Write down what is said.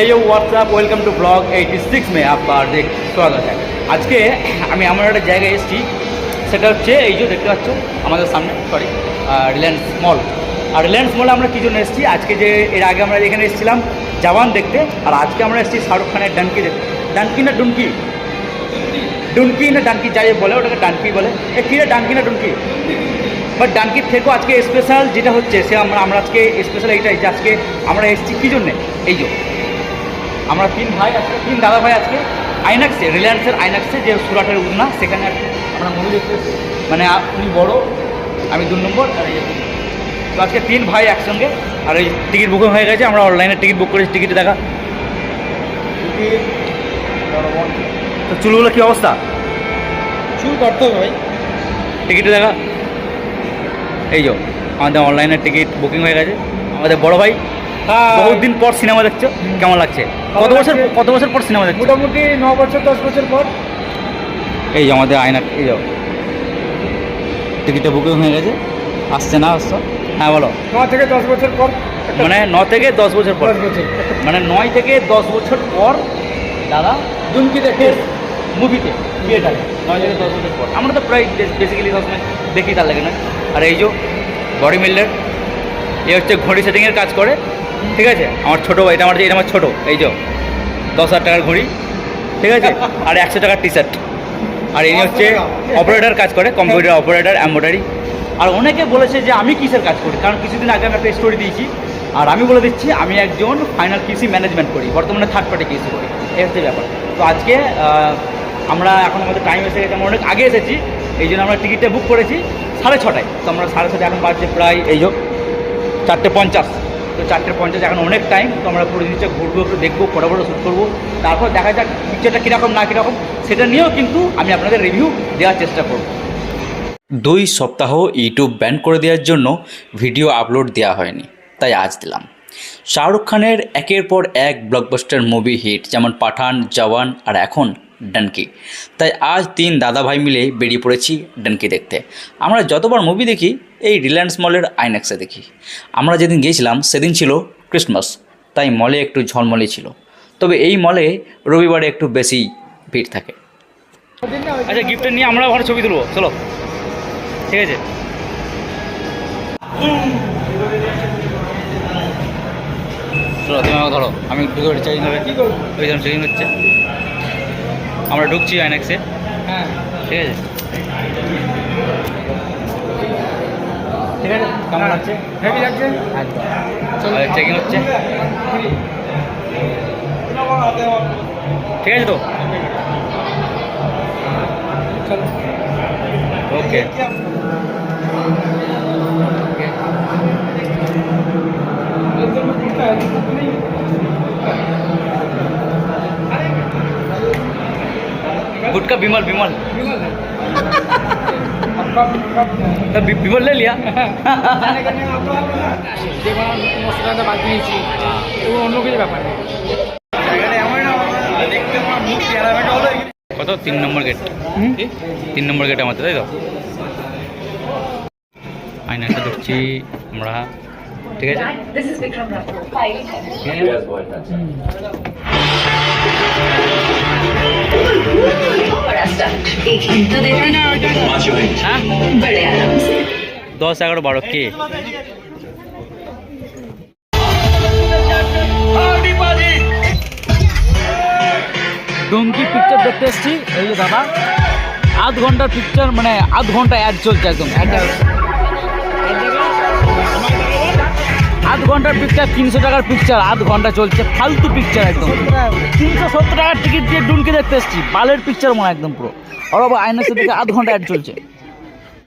এই WhatsApp welcome to blog eighty six মে আপনার দেখ স্বাগত আজকে আমি এমন একটা জায়গায় এসেছি, সেটা হচ্ছে এই যে দেখতে পাচ্ছ, আমাদের সামনে সরি রিলায়েন্স মল আর রিলায়েন্স মলে আমরা কী জন্য এসেছি। আজকে যে এর আগে আমরা এখানে এসেছিলাম জওয়ান দেখতে, আর আজকে আমরা এসেছি শাহরুখ খানের ডানকি দেখতে ডানকি না ডুনকি ডুনকি না ডানকি যাই বলে, ওটাকে ডানকি বলে। এ, কী রে ডানকি না ডুনকি বাট ডানকির থেকেও আজকে স্পেশাল যেটা হচ্ছে, সে আমরা আমরা আজকে স্পেশাল এইটাই যে আজকে আমরা এসেছি, কী জন্যে? এই যে আমরা তিন ভাই আজকে তিন দাদা ভাই আজকে আইনাক্সে রিলায়েন্সের আইনাক্সে যে সুরাটের উদনা সেখানে আজকে আমরা মুভি দেখতে মানে উনি বড় আমি দু নম্বর আর এই তো আজকে তিন ভাই একসঙ্গে আর এই টিকিট বুকিং হয়ে গেছে আমরা অনলাইনে টিকিট বুক করেছি টিকিটে দেখা। তো চুলগুলো কী অবস্থা? চুল করতে হবে ভাই। টিকিটে দেখা। এই যো আমাদের অনলাইনে টিকিট বুকিং হয়ে গেছে। আমাদের বড় ভাই বহুত দিন পর সিনেমা দেখছ? কেমন লাগছে? কত বছর কত বছর পর সিনেমা দেখছ? মোটামুটি ন বছর দশ বছর পর। এই আমাদের আয়না এই যাও টিকিটটা বুকিং হয়ে গেছে। আসছে না আসছো হ্যাঁ বলো। ন থেকে দশ বছর পর মানে ন থেকে দশ বছর পর। মানে নয় থেকে দশ বছর পর দাদা দুমকি দেখে মুভিতে থিয়েটারে নয় থেকে দশ বছর পর। আমরা তো প্রায় বেসিক্যালি সবসময় দেখি তার লাগে না। আর এই যে বডি বিল্ডার এ হচ্ছে ঘড়ি সেটিংয়ের কাজ করে। ঠিক আছে? আমার ছোটো এটা আমার যে এটা আমার ছোটো, এই যে, দশ হাজার টাকার ঘড়ি, ঠিক আছে? আর একশো টাকার টি শার্ট আর ইনি হচ্ছে অপারেটর কাজ করে কম্পিউটার অপারেটার এম্ব্রয়ডারি আর অনেকে বলেছে যে, আমি কিসের কাজ করি? কারণ কিছুদিন আগে আমি একটা স্টোরি দিয়েছি। আর আমি বলে দিচ্ছি, আমি একজন ফাইনাল কৃষি ম্যানেজমেন্ট করি। বর্তমানে থার্ড পার্টি কৃষি করি। এই হচ্ছে ব্যাপার। তো আজকে আমরা এখন আমাদের টাইম এসে গেছে, আমরা অনেক আগে এসেছি। এই জন্য আমরা টিকিটটা বুক করেছি সাড়ে ছটায়। তো আমরা সাড়ে ছটায় এখন বাজছে প্রায়, এই যে, চারটে পঞ্চাশ। তো চারটে পঞ্চাশ, এখন অনেক টাইম তো আমরা পুরো জিনিসটা ঘুরবো, একটু দেখব ফটো ফটো শ্যুট করব। তারপর দেখা যাক পিকচারটা কীরকম, না কীরকম, সেটা নিয়েও কিন্তু আমি আপনাদের রিভিউ দেওয়ার চেষ্টা করব। দুই সপ্তাহ ইউটিউব ব্যান করে দেওয়ার জন্য ভিডিও আপলোড দেওয়া হয়নি, তাই আজ দিলাম। শাহরুখ খানের একের পর এক ব্লকবাস্টার মুভি হিট যেমন পাঠান, জওয়ান আর এখন ডানকি। তাই আজ তিন দাদা ভাই মিলে বেরিয়ে পড়েছি ডানকি দেখতে। আমরা যতবার মুভি দেখি এই রিলায়েন্স মলের আইনক্সে দেখি। আমরা যেদিন গিয়েছিলাম সেদিন ছিল ক্রিসমাস তাই মলে একটু ঝলমলে ছিল। তবে এই মলে রবিবারে একটু বেশি ভিড় থাকে। আচ্ছা গিফটটা নিয়ে আমরা ওখানে ছবি তুলবো চলো। ঠিক আছে। চলো তুমি আমাকে ধরো। আমি ঢুকে চেকিং হবে। ওই জন্য চেকিং হচ্ছে। আমরা ঢুকছি আইনাক্সে। হ্যাঁ। ঠিক আছে। ঠিক আছে কেমন লাগছে হেভি লাগছে চলো চেকিং হচ্ছে ঠিক আছে তো চলো ওকে गुटका विमल विमल तो वि- विमल ले लिया যে মশলাটা বাদ দিয়েছি এগুলো অন্য কিছু ব্যাপার নেই কত তিন নম্বর গেট তিন নম্বর গেট আমাদের তাই তো আয়নাটা ঢুকছি আমরা ঠিক আছে This দশ এগারো বারো, কে? ডুমকি পিকচার দেখতে এসছি, এই যে দাদা। আধ ঘণ্টার পিকচার মানে আধ ঘণ্টা অ্যাড চলছে একদম। আধ ঘণ্টার পিকচার তিনশো টাকার পিকচার আধ ঘণ্টা চলছে, ফালতু পিকচার একদম। তিনশো সত্তর টাকার টিকিট দিয়ে ডুনকে দেখতে এসছি, বালের পিকচার মনে একদম পুরো। আর বাবা আইনাসের দিকে আধ ঘণ্টা অ্যাড চলছে।